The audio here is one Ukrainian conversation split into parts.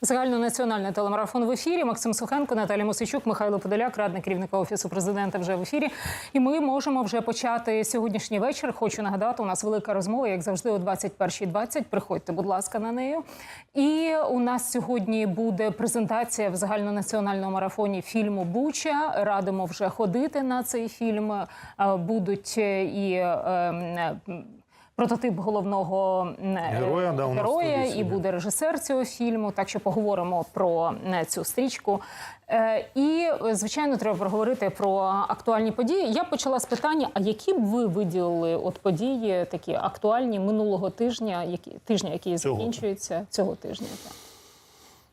Загальнонаціональний телемарафон в ефірі. Максим Сухенко, Наталя Мосичук, Михайло Подоляк, радник керівника офісу президента вже в ефірі. І ми можемо вже почати сьогоднішній вечір. Хочу нагадати, у нас велика розмова, як завжди, о 21.20. Приходьте, будь ласка, на неї. І у нас сьогодні буде презентація в загальнонаціональному марафоні фільму Буча. Радимо вже ходити на цей фільм. Е, Будуть е, і. Прототип головного е, Героя, да, героя і буде режисер цього фільму. Так що поговоримо про е, цю стрічку. Е, І звичайно, треба проговорити про актуальні події. Я почала з питання: а які б ви виділили от події такі актуальні минулого тижня, які тижня, який Цього. закінчується цього тижня?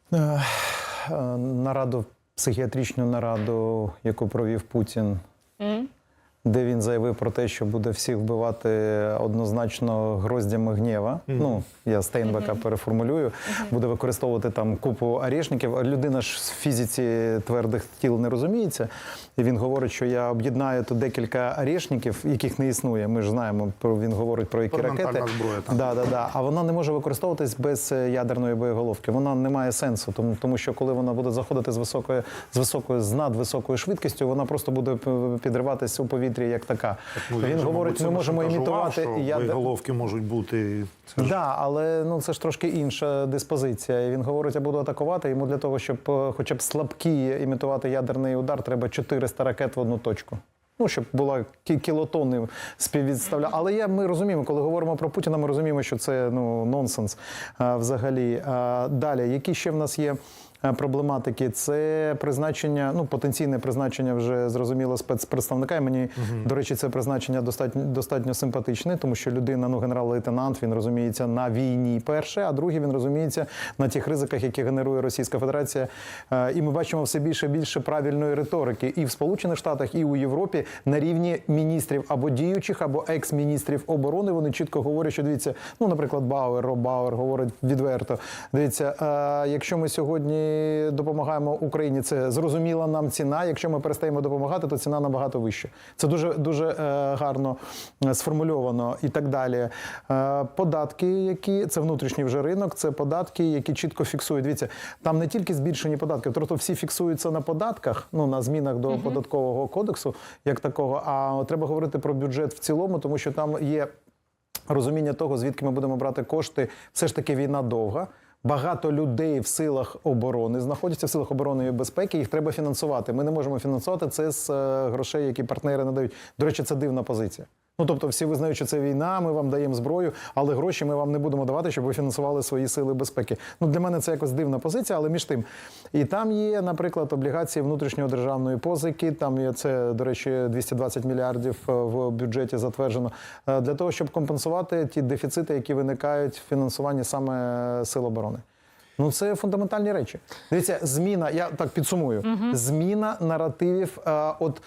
Так. Нараду, психіатричну нараду, яку провів Путін, М? Де він заявив про те, що буде всіх вбивати однозначно гроздями гнєва. Ну, я Стейнбека переформулюю, буде використовувати там купу орешників. А Людина ж в фізиці твердих тіл не розуміється. І він говорить, що я об'єднаю тут декілька орешників, яких не існує. Ми ж знаємо, про він говорить про які ракети. зброя. Да, да, да. А вона не може використовуватись без е, ядерної боєголовки. Вона не має сенсу, тому, тому що коли вона буде заходити з високою, з високою, з надвисокою швидкістю, вона просто буде п- підриватись у повітрі як така. Ну, він говорить, ми можемо імітувати що ядер... боєголовки можуть бути. Це ж Да, але ну це ж трошки інша диспозиція. Він говорить, я буду атакувати. Йому для того, щоб е, хоча б слабкі імітувати ядерний удар, треба 400 ракет в одну точку. Ну, щоб була кі- кілотонни співвідставля. Але я, ми розуміємо, коли говоримо про Путіна, ми розуміємо, що це ну, нонсенс а, взагалі. А, далі, які ще в нас є е, проблематики? Це призначення, ну, потенційне призначення вже зрозуміло спецпредставника. І мені, до речі, це призначення достатньо, достатньо симпатичне, тому що людина, ну, генерал-лейтенант, він розуміється на війні перше, а другий він розуміється на тих ризиках, які генерує Російська Федерація. Е, І ми бачимо все більше і більше правильної риторики і в Сполучених Штатах, і у Європі на рівні міністрів або діючих, або екс-міністрів оборони. Вони чітко говорять, що дивіться, ну, наприклад, Бауер, Роб Бауер говорить відверто. Дивіться, е, якщо ми сьогодні допомагаємо Україні, це зрозуміла нам ціна. Якщо ми перестаємо допомагати, то ціна набагато вища. Це дуже дуже е, гарно е, сформульовано і так далі. Е, податки, які це внутрішній вже ринок, це податки, які чітко фіксують. Дивіться, там не тільки збільшені податки, тобто всі фіксуються на податках, ну на змінах до податкового кодексу, як такого. А треба говорити про бюджет в цілому, тому що там є розуміння того, звідки ми будемо брати кошти. Все ж таки війна довга. Багато людей в силах оборони знаходяться в силах оборони і безпеки. Їх треба фінансувати. Ми не можемо фінансувати це з е, грошей, які партнери надають. До речі, це дивна позиція. Ну тобто, всі визнають, що це війна, ми вам даємо зброю, але гроші ми вам не будемо давати, щоб ви фінансували свої сили безпеки. Ну для мене це якось дивна позиція, але між тим. І там є, наприклад, облігації внутрішньої державної позики. Там є це, до речі, 220 мільярдів е, в бюджеті затверджено е, для того, щоб компенсувати ті дефіцити, які виникають в фінансуванні саме сил оборони. Ну, це фундаментальні речі. Дивіться, зміна, я так підсумую, зміна наративів. е, от е,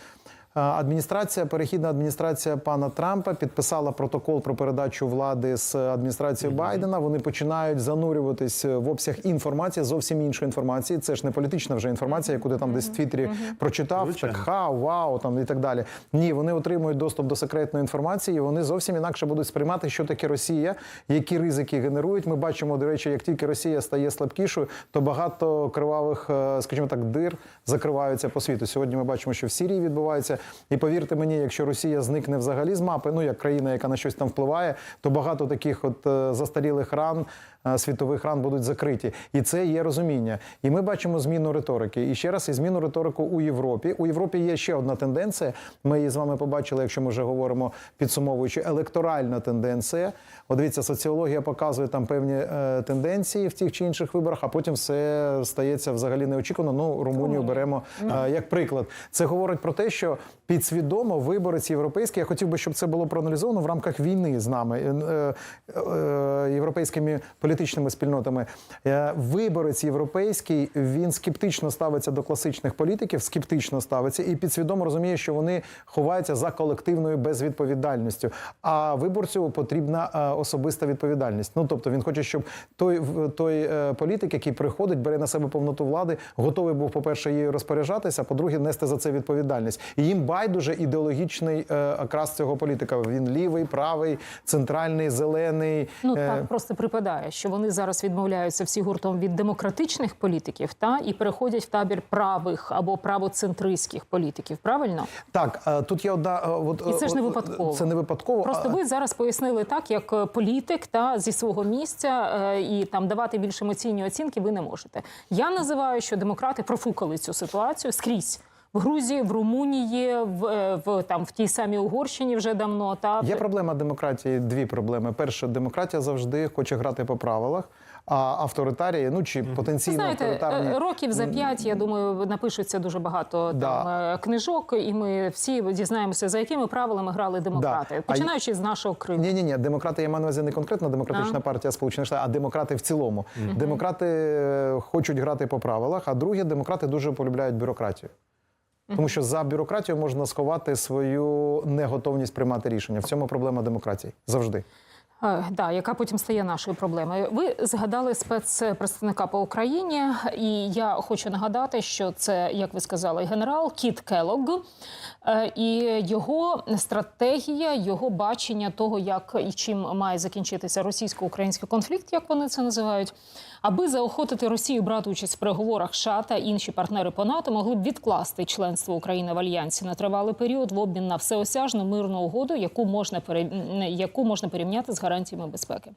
адміністрація, перехідна адміністрація пана Трампа підписала протокол про передачу влади з адміністрацією Байдена. Вони починають занурюватись в обсяг інформації, зовсім іншої інформації. Це ж не політична вже інформація, яку ти там десь в Твіттері прочитав, Звичайно. так ха, вау, там і так далі. Ні, вони отримують доступ до секретної інформації. і Вони зовсім інакше будуть сприймати, що таке Росія, які ризики генерують. Ми бачимо, до речі, як тільки Росія стає слабкішою, то багато кривавих, е, скажімо так, дир закриваються по світу. Сьогодні ми бачимо, що в Сірії відбувається. І повірте мені, якщо Росія зникне взагалі з мапи, ну як країна, яка на щось там впливає, то багато таких от е, застарілих ран. Е, Світових ран будуть закриті, і це є розуміння. І ми бачимо зміну риторики. І ще раз і зміну риторику у Європі. У Європі є ще одна тенденція. Ми її з вами побачили, якщо ми вже говоримо підсумовуючи, електоральна тенденція. От дивіться, соціологія показує там певні е, тенденції в тих чи інших виборах, а потім все стається взагалі неочікувано. Ну, Румунію беремо е, як приклад. Це говорить про те, що підсвідомо виборець європейський. Я хотів би, щоб це було проаналізовано в рамках війни з нами, європейськими політичними спільнотами. Е, Виборець європейський він скептично ставиться до класичних політиків, скептично ставиться і підсвідомо розуміє, що вони ховаються за колективною безвідповідальністю. А виборцю потрібна е, особиста відповідальність. Ну тобто він хоче, щоб той той е, політик, який приходить, бере на себе повноту влади, готовий був, по-перше, її розпоряджатися, а по-друге, нести за це відповідальність. І їм байдуже ідеологічний окрас цього політика. Він лівий, правий, центральний, зелений. Ну так просто припадає, що що вони зараз відмовляються всі гуртом від демократичних політиків та і переходять в табір правих або правоцентристських політиків. Правильно? Так, е, тут є одна. е, От, І це ж не е, випадково. Це не випадково. Просто ви зараз пояснили так, як політик та зі свого місця і там давати більш емоційні оцінки ви не можете. Я називаю, що демократи профукали цю ситуацію скрізь. В Грузії, в Румунії, в, е, в там в тій самій Угорщині вже давно. Та Є проблема демократії. Дві проблеми. Перше, демократія завжди хоче грати по правилах, а авторитарії, ну чи потенційно Знаєте, авторитарні. е, років за п'ять, я думаю, напишуться дуже багато Да. там е, книжок, і ми всі дізнаємося, за якими правилами грали демократи, А й- починаючи з нашого Криму. Ні, ні, ні, демократи я маю на увазі не конкретно демократична А. партія Сполучених Штатів, а демократи в цілому. Демократи е, хочуть грати по правилах, а друге, демократи дуже полюбляють бюрократію. Тому що за бюрократію можна сховати свою неготовність приймати рішення. В цьому проблема демократії завжди. Е, Да, яка потім стає нашою проблемою. Ви згадали спецпредставника по Україні, і я хочу нагадати, що це, як ви сказали, генерал Кіт Келог, Е, і його стратегія, його бачення того, як і чим має закінчитися російсько-український конфлікт, як вони це називають, аби заохотити Росію брати участь в переговорах США та інші партнери по НАТО могли б відкласти членство України в альянсі на тривалий період в обмін на всеосяжну мирну угоду, яку можна яку можна порівняти з гарантіями безпеки.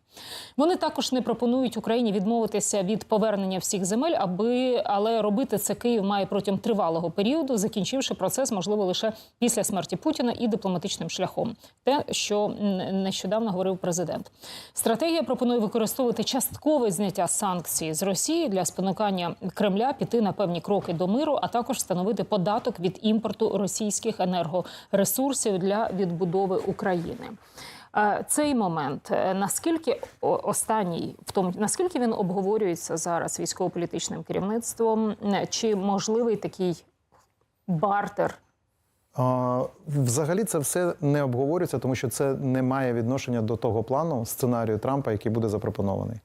Вони також не пропонують Україні відмовитися від повернення всіх земель, аби але робити це Київ має протягом тривалого періоду, закінчивши процес, можливо, лише після смерті Путіна і дипломатичним шляхом. Те, що нещодавно говорив президент. Стратегія пропонує використовувати часткове зняття санкцій з Росії для спонукання Кремля піти на певні кроки до миру, а також встановити податок від імпорту російських енергоресурсів для відбудови України. Е, Цей момент е, наскільки останній в тому, наскільки він обговорюється зараз військово-політичним керівництвом, Е, чи можливий такий бартер? Взагалі це все не обговорюється, тому що це не має відношення до того плану сценарію Трампа, який буде запропонований.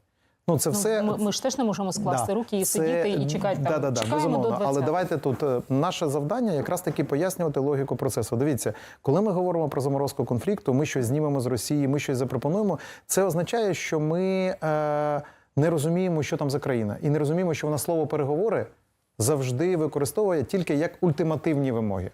Ну, це все Ну, ми, ми ж теж не можемо скласти Да. руки і Це- сидіти і чекати там. Да, да, да, Чекаємо безумовно. до 20 Але давайте тут е, наше завдання якраз таки пояснювати логіку процесу. Дивіться, коли ми говоримо про заморозку конфлікту, ми щось знімемо з Росії, ми щось запропонуємо. Це означає, що ми е, не розуміємо, що там за країна, і не розуміємо, що вона слово переговори завжди використовує тільки як ультимативні вимоги.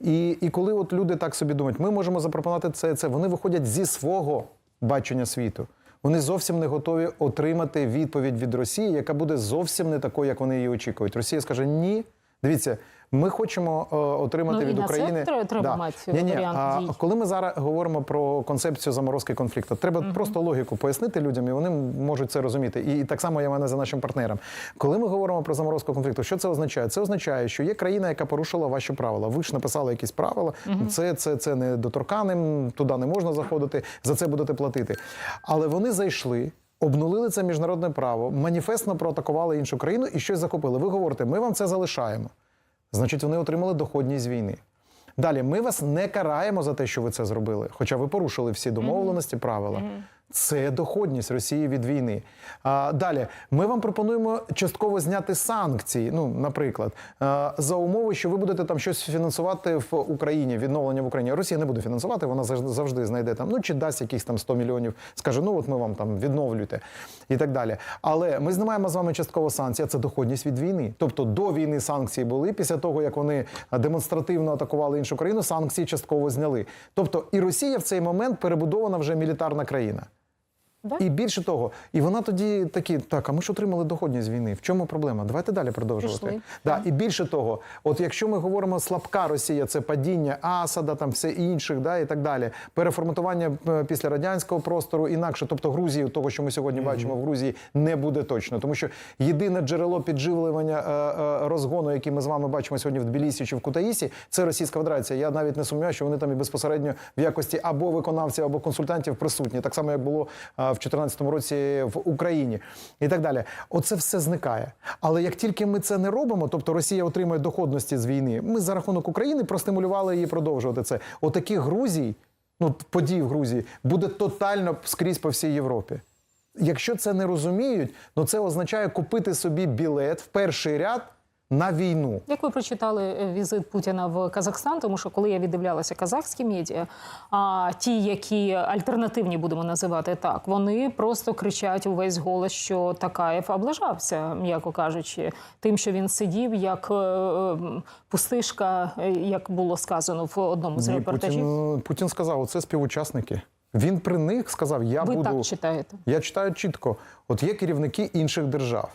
І, і коли от люди так собі думають, ми можемо запропонувати це, це, вони виходять зі свого бачення світу. Вони зовсім не готові отримати відповідь від Росії, яка буде зовсім не такою, як вони її очікують. Росія скаже: ні. Дивіться, ми хочемо е, отримати Ну, і від на це України. тре- треба мати Ні-ні, варіант а дій. коли ми зараз говоримо про концепцію заморозки конфлікту, треба просто логіку пояснити людям, і вони можуть це розуміти. І, і так само я мене за нашим партнером. Коли ми говоримо про заморозку конфлікту, що це означає? Це означає, що є країна, яка порушила ваші правила. Ви ж написали якісь правила. Це, це, це недоторканим, туди не можна заходити. За це будете платити. Але вони зайшли. Обнулили це міжнародне право, маніфестно проатакували іншу країну і щось захопили. Ви говорите, ми вам це залишаємо. Значить, вони отримали доходність з війни. Далі, ми вас не караємо за те, що ви це зробили, хоча ви порушили всі домовленості, правила. Це доходність Росії від війни. А, далі, ми вам пропонуємо частково зняти санкції. Ну, наприклад, а, за умови, що ви будете там щось фінансувати в Україні, відновлення в Україні. Росія не буде фінансувати, вона завжди, знайде там, ну чи дасть якихось там 100 мільйонів, скаже, ну от ми вам там відновлюйте і так далі. Але ми знімаємо з вами частково санкції, це доходність від війни. Тобто до війни санкції були. Після того, як вони демонстративно атакували іншу країну, санкції частково зняли. Тобто і Росія в цей момент перебудована вже мілітарна країна. Да? І більше того, і вона тоді такі, так, а ми ж отримали доходність з війни. В чому проблема? Давайте далі продовжувати. Пішли. Да, і більше того, от якщо ми говоримо слабка Росія, це падіння Асада, там все інших, да, і так далі, переформатування е, після радянського простору інакше, тобто Грузії, того, що ми сьогодні бачимо в Грузії, не буде точно, тому що єдине джерело підживлення е, е, розгону, який ми з вами бачимо сьогодні в Тбілісі чи в Кутаїсі, це Російська Федерація. Я навіть не сумніваюся, що вони там і безпосередньо в якості або виконавців, або консультантів присутні, так само як було е, в 2014 році в Україні, і так далі. Оце все зникає. Але як тільки ми це не робимо, тобто Росія отримує доходності з війни, ми за рахунок України простимулювали її продовжувати це. Отакі Грузій, ну подій в Грузії, буде тотально скрізь по всій Європі. Якщо це не розуміють, ну це означає купити собі білет в перший ряд на війну. Як ви прочитали е, візит Путіна в Казахстан? Тому що коли я віддивлялася казахські медіа, а ті, які альтернативні будемо називати так, вони просто кричать увесь голос, що Такаєв облажався, м'яко кажучи, тим, що він сидів як е, е, пустишка, як було сказано в одному з Ні, репортажів. Путін, Путін сказав, оце співучасники. Він при них сказав: Я Ви буду так читаєте? Я читаю чітко: от є керівники інших держав.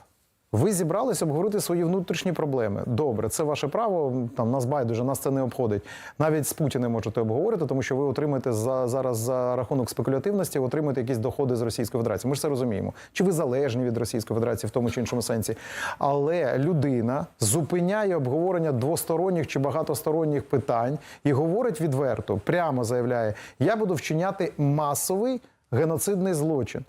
Ви зібралися обговорити свої внутрішні проблеми. Добре, це ваше право. Там нас байдуже, нас це не обходить. Навіть з Путіним можете обговорити, тому що ви отримаєте за зараз за рахунок спекулятивності, ви отримуєте якісь доходи з Російської Федерації. Ми ж це розуміємо. Чи ви залежні від Російської Федерації в тому чи іншому сенсі? Але людина зупиняє обговорення двосторонніх чи багатосторонніх питань і говорить відверто, прямо заявляє: я буду вчиняти масовий геноцидний злочин.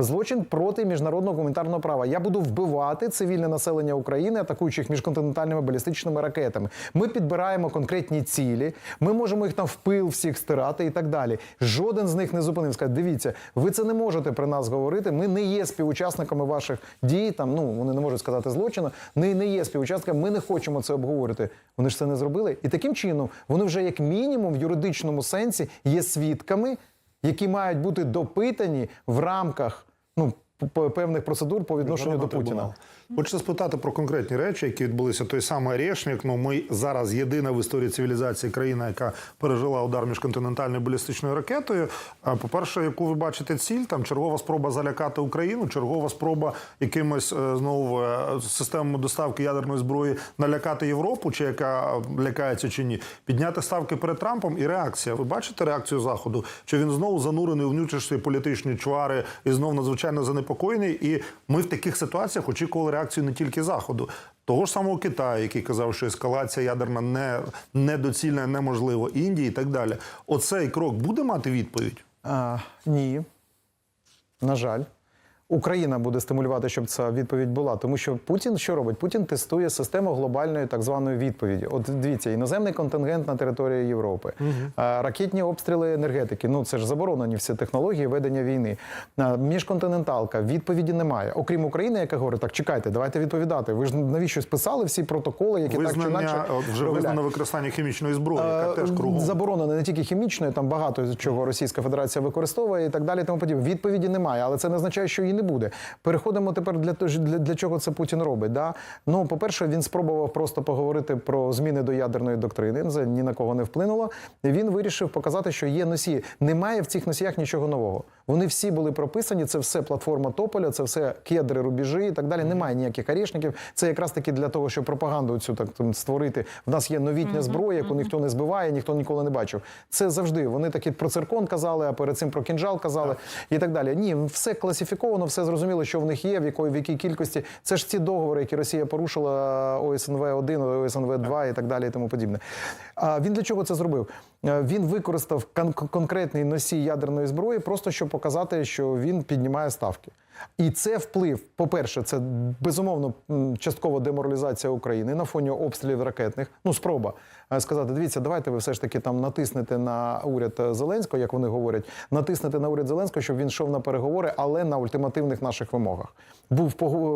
Злочин проти міжнародного гуманітарного права. Я буду вбивати цивільне населення України, атакуючи їх міжконтинентальними балістичними ракетами. Ми підбираємо конкретні цілі. Ми можемо їх там в пил всіх стирати і так далі. Жоден з них не зупинив. Сказати, дивіться, ви це не можете при нас говорити. Ми не є співучасниками ваших дій. Там ну вони не можуть сказати злочину. Ми не є співучасниками. Ми не хочемо це обговорити. Вони ж це не зробили. І таким чином вони вже як мінімум в юридичному сенсі є свідками які мають бути допитані в рамках ну певних процедур по відношенню до Путіна. Хочеться спитати про конкретні речі, які відбулися. Той самий Орешник. Ну, ми зараз єдина в історії цивілізації країна, яка пережила удар міжконтинентальною балістичною ракетою. А по-перше, яку ви бачите ціль, там чергова спроба залякати Україну, чергова спроба якимось е, знову е, системами доставки ядерної зброї налякати Європу, чи яка лякається чи ні, підняти ставки перед Трампом і реакція. Ви бачите реакцію заходу? Чи він знову занурений у внутрішні політичні чвари і знов надзвичайно занепокоєний? І ми в таких ситуаціях очікували реакцію не тільки заходу. Того ж самого Китаю, який казав, що ескалація ядерна не недоцільна, неможливо, Індії і так далі. Оцей крок буде мати відповідь? А, ні. На жаль. Україна буде стимулювати, щоб ця відповідь була. Тому що Путін що робить? Путін тестує систему глобальної так званої відповіді. От дивіться, іноземний контингент на території Європи, а, ракетні обстріли енергетики. Ну це ж заборонені всі технології ведення війни. Міжконтиненталка відповіді немає. Окрім України, яка говорить, так чекайте, давайте відповідати. Ви ж навіщо списали всі протоколи, які так чи Визнання інакше от вже проявляють? визнано використання хімічної зброї, яка Е, теж кругом. Заборонено не тільки хімічної, там багато чого Російська Федерація використовує і так далі. Тому подібне. Відповіді немає, але це не означає, що її не буде. Переходимо тепер для того, для, для чого це Путін робить. Да? Ну, по-перше, він спробував просто поговорити про зміни до ядерної доктрини. Це ні на кого не вплинуло. Він вирішив показати, що є носії. Немає в цих носіях нічого нового. Вони всі були прописані. Це все платформа Тополя, це все кедри, рубежі і так далі. Немає ніяких орешників. Це якраз таки для того, щоб пропаганду цю так там, створити. В нас є новітня зброя, яку ніхто не збиває, ніхто ніколи не бачив. Це завжди. Вони таки про циркон казали, а перед цим про кінжал казали і так далі. Ні, все класифіковано, все зрозуміло, що в них є, в якої в якій кількості. Це ж ці договори, які Росія порушила ОСНВ 1 ОСНВ 2 і так далі, і тому подібне. А він для чого це зробив? Е, Він використав кон- конкретний носій ядерної зброї, просто щоб показати, що він піднімає ставки. І це вплив. По-перше, це безумовно м, часткова деморалізація України на фоні обстрілів ракетних. Ну, спроба е, сказати: дивіться, давайте ви все ж таки там натиснете на уряд е, Зеленського, як вони говорять, натиснете на уряд Зеленського, щоб він йшов на переговори, але на ультимативних наших вимогах. Був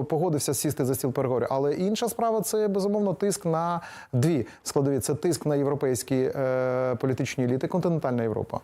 погодився сісти за стіл переговорів. Але інша справа це безумовно тиск на дві складові: це тиск на європейські е, політичні еліти, континентальна Європа,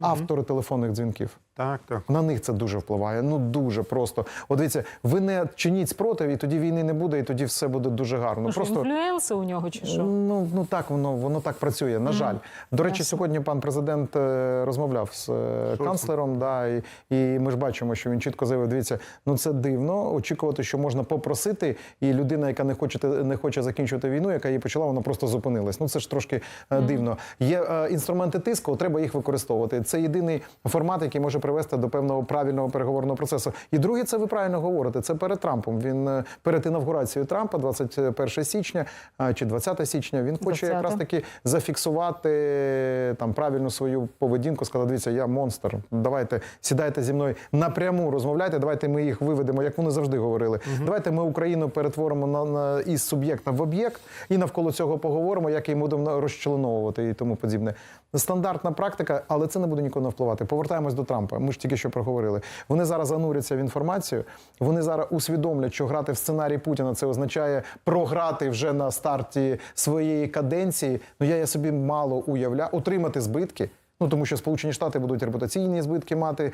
автори телефонних дзвінків. Так, так. На них це дуже впливає. Ну дуже просто. От дивіться, ви не чиніть спротив, і тоді війни не буде, і тоді все буде дуже гарно. Ну, просто інфлюенси у нього чи що? ну, ну так воно воно так працює. На жаль, до речі, сьогодні пан президент е, розмовляв з е, канцлером. Да, і, і ми ж бачимо, що він чітко заявив: дивіться, ну це дивно. Очікувати, що можна попросити, і людина, яка не хоче не хоче закінчувати війну, яка її почала, вона просто зупинилась. Ну це ж трошки е, дивно. Є е, інструменти тиску, треба їх використовувати. Це єдиний формат, який може привести до певного правильного переговорного процесу. І друге, це ви правильно говорите. Це перед Трампом. Він е, перед інавгурацією Трампа, 21 січня а, чи 20 січня. Він хоче 20. якраз таки зафіксувати е, там правильну свою поведінку. Сказати, дивіться, я монстр. Давайте сідайте зі мною напряму, розмовляйте. Давайте ми їх виведемо, як вони завжди говорили. Давайте ми Україну перетворимо на, на із суб'єкта в об'єкт і навколо цього поговоримо, як її будемо розчленовувати і тому подібне. Стандартна практика, але це не буде ніколи впливати. Повертаємось до Трампа. Ми ж тільки що проговорили. Вони зараз зануряться в інформацію. Вони зараз усвідомлять, що грати в сценарій Путіна це означає програти вже на старті своєї каденції. Ну я, я собі мало уявляю, отримати збитки. Ну тому що Сполучені Штати будуть репутаційні збитки мати е,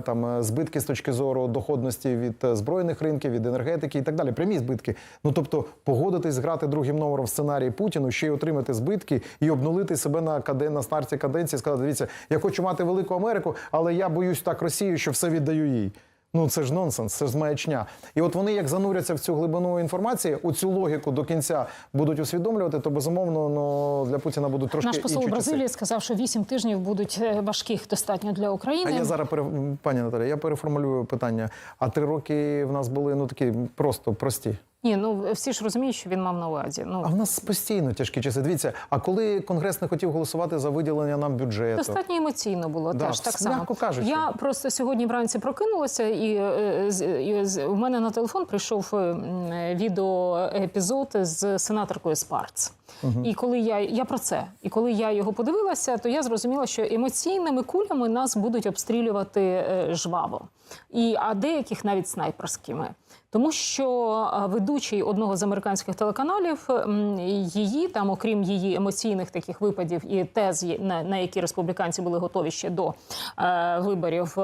там е, збитки з точки зору доходності від е, збройних ринків, від енергетики і так далі. Прямі збитки. Ну тобто, погодитись грати другим номером в сценарії Путіну, ще й отримати збитки і обнулити себе на каден на старті каденції. Сказати, дивіться, я хочу мати велику Америку, але я боюсь так Росію, що все віддаю їй. Ну це ж нонсенс, це ж маячня. І от вони як зануряться в цю глибину інформації, у цю логіку до кінця будуть усвідомлювати, то безумовно ну, для Путіна будуть трошки Наш посол у часи. Бразилії сказав, що вісім тижнів будуть е, важких достатньо для України. А я зараз пере... пані Наталя, я переформулюю питання. А три роки в нас були ну такі просто прості. Ні, ну всі ж розуміють, що він мав на увазі. Ну А в нас постійно тяжкі часи. Дивіться, а коли конгрес не хотів голосувати за виділення нам бюджету, Достатньо емоційно було Да, теж так само. кажучи. Я просто сьогодні вранці прокинулася, і, е, з- і з- у мене на телефон прийшов е, відеоепізод з сенаторкою Спарц. І коли я, я про це, і коли я його подивилася, то я зрозуміла, що емоційними кулями нас будуть обстрілювати е, жваво, і а деяких навіть снайперськими. Тому що ведучий одного з американських телеканалів її там, окрім її емоційних таких випадів і тез, на, які республіканці були готові ще до е, виборів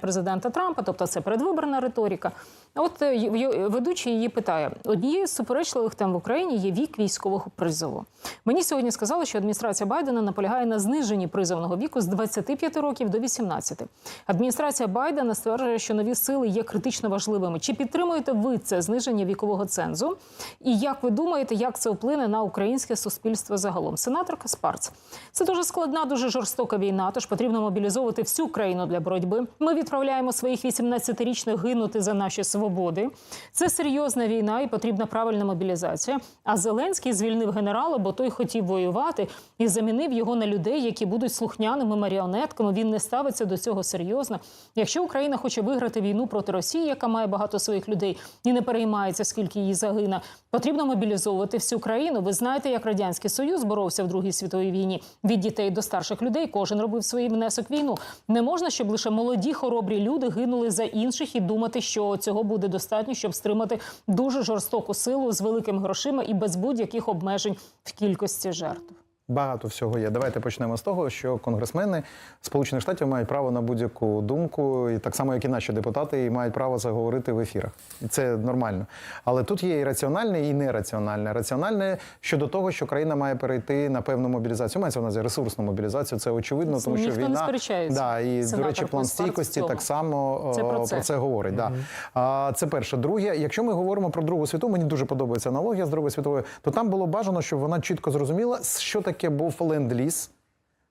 президента Трампа, тобто це передвиборна риторика. От е, ведучий її питає: однією з суперечливих тем в Україні є вік військового призову. Мені сьогодні сказали, що адміністрація Байдена наполягає на зниженні призовного віку з 25 років до 18. Адміністрація Байдена стверджує, що нові сили є критично важливими. Чи підтримуєте ви це зниження вікового цензу? І як ви думаєте, як це вплине на українське суспільство загалом? Сенаторка Спарц. Це дуже складна, дуже жорстока війна. Тож потрібно мобілізовувати всю країну для боротьби. Ми відправляємо своїх 18-річних гинути за наші свободи. Це серйозна війна і потрібна правильна мобілізація. А Зеленський звільнив генерала, бо той хотів воювати і замінив його на людей, які будуть слухняними маріонетками. Він не ставиться до цього серйозно. Якщо Україна хоче виграти війну проти Росії, яка має багато своїх людей і не переймається, скільки її загине, потрібно мобілізовувати всю країну. Ви знаєте, як радянський союз боровся в Другій світовій війні від дітей до старших людей. Кожен робив свій внесок війну. Не можна, щоб лише молоді хоробрі люди гинули за інших і думати, що цього буде достатньо, щоб стримати дуже жорстоку силу з великими грошима і без будь-яких обмежень в кількості жертв. Багато всього є. Давайте почнемо з того, що конгресмени Сполучених Штатів мають право на будь-яку думку, і так само, як і наші депутати, і мають право заговорити в ефірах. І це нормально. Але тут є і раціональне, і нераціональне. Раціональне щодо того, що країна має перейти на певну мобілізацію. Мається на увазі ресурсну мобілізацію. Це очевидно, тому що не війна сперечається. да, і до речі, план стійкості так само Це про це. про це говорить. Да. А, це перше. Друге, якщо ми говоримо про Другу світову, мені дуже подобається аналогія з Другою світовою, то там було бажано, щоб вона чітко зрозуміла, що таке був ленд-ліз,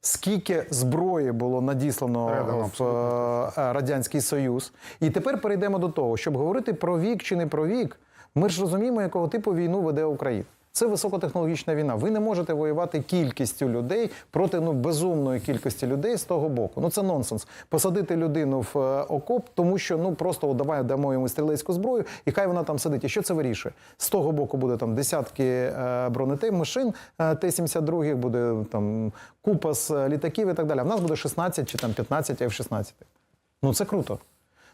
скільки зброї було надіслано Передано, в е, Радянський Союз. І тепер перейдемо до того, щоб говорити про вік чи не про вік, ми ж розуміємо, якого типу війну веде Україна. Це високотехнологічна війна. Ви не можете воювати кількістю людей проти ну безумної кількості людей з того боку. Ну це нонсенс. Посадити людину в е, окоп, тому що ну просто от, давай дамо йому стрілецьку зброю, і хай вона там сидить. І що це вирішує? З того боку буде там десятки е, бронетей машин е, Т-72, буде там купа з е, літаків і так далі. А в нас буде 16 чи там 15 F-16. Ну це круто.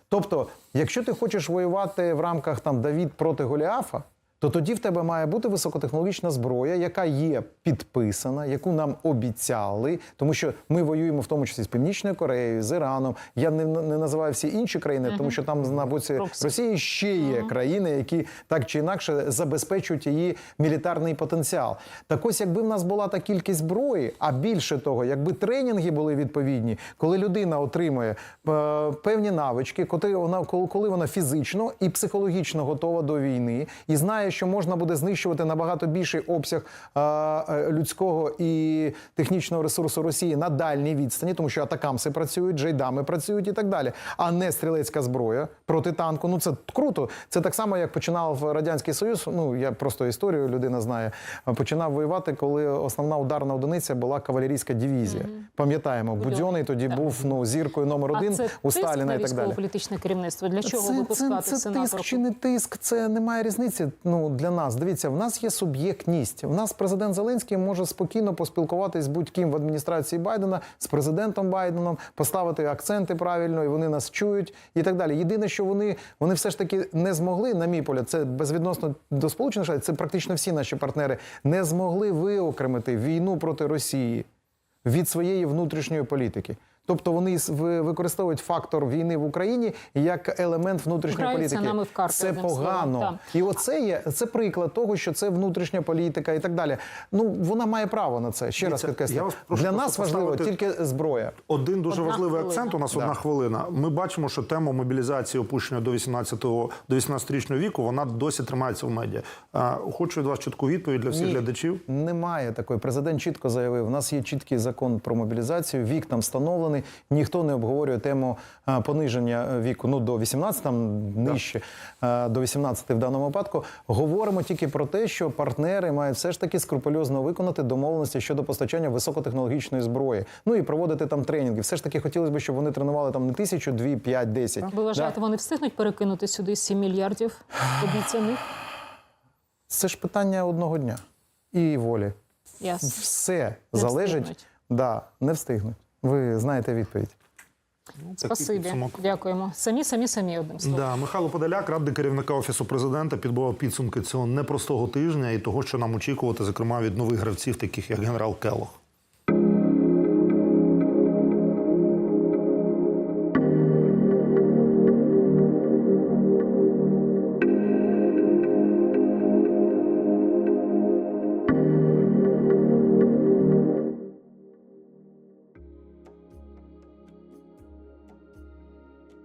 Тобто, якщо ти хочеш воювати в рамках там Давід проти Голіафа, то тоді в тебе має бути високотехнологічна зброя, яка є підписана, яку нам обіцяли, тому що ми воюємо в тому числі з Північною Кореєю, з Іраном. Я не, не називаю всі інші країни, тому що там на боці Росії ще є країни, які так чи інакше забезпечують її мілітарний потенціал. Так ось, якби в нас була та кількість зброї, а більше того, якби тренінги були відповідні, коли людина отримує е, певні навички, коли вона, коли, коли вона фізично і психологічно готова до війни, і знає, що можна буде знищувати набагато більший обсяг е, людського і технічного ресурсу Росії на дальній відстані, тому що атакамси працюють, джейдами працюють і так далі, а не стрілецька зброя проти танку. Ну це круто. Це так само, як починав радянський союз. Ну я просто історію людина знає. Починав воювати, коли основна ударна одиниця була кавалерійська дивізія. Пам'ятаємо, Будьонний тоді був ну зіркою номер один а це у тиск Сталіна і так далі. військово-політичне керівництво. Для чого це, випускати це, це сенаторку? тиск чи не тиск, це немає різниці. Ну ну для нас. Дивіться, в нас є суб'єктність. У нас президент Зеленський може спокійно поспілкуватись з будь-ким в адміністрації Байдена з президентом Байденом, поставити акценти правильно, і вони нас чують і так далі. Єдине, що вони, вони все ж таки не змогли, на мій погляд, це безвідносно до Сполучених Штатів, це практично всі наші партнери, не змогли виокремити війну проти Росії від своєї внутрішньої політики. Тобто вони використовують фактор війни в Україні як елемент внутрішньої політики. нами в карти, це одним словом, погано. І оце є це приклад того, що це внутрішня політика і так далі. Ну вона має право на це. Ще раз підкреслю. Для нас важливо тільки зброя. Один дуже Одна важливий хвилина. акцент. У нас одна хвилина. Ми бачимо, що тема мобілізації опущення до 18-го, до 18-річного віку вона досі тримається в медіа. А, Хочу від вас чітку відповідь для всіх Ні. глядачів. Немає такої. Президент чітко заявив: у нас є чіткий закон про мобілізацію. Вік там встановлений. Ніхто не обговорює тему пониження е, віку. Ну до 18, там нижче а, до 18 в даному випадку. Говоримо тільки про те, що партнери мають все ж таки скрупульозно виконати домовленості щодо постачання високотехнологічної зброї. Ну і проводити там тренінги. Все ж таки хотілося б, щоб вони тренували там не тисячу, дві, п'ять, десять. Ви вважаєте, Да. вони встигнуть перекинути сюди 7 мільярдів обіцяних? Це ж питання одного дня і волі. Ясно. Все Не залежить. встигнуть. Да, не встигнуть. Ви знаєте відповідь. Такий Спасибі. підсумок. Дякуємо. Самі, самі, самі одним словом. Да, Михайло Подоляк, радник керівника офісу президента, підбував підсумки цього непростого тижня і того, що нам очікувати, зокрема від нових гравців, таких як генерал Келох.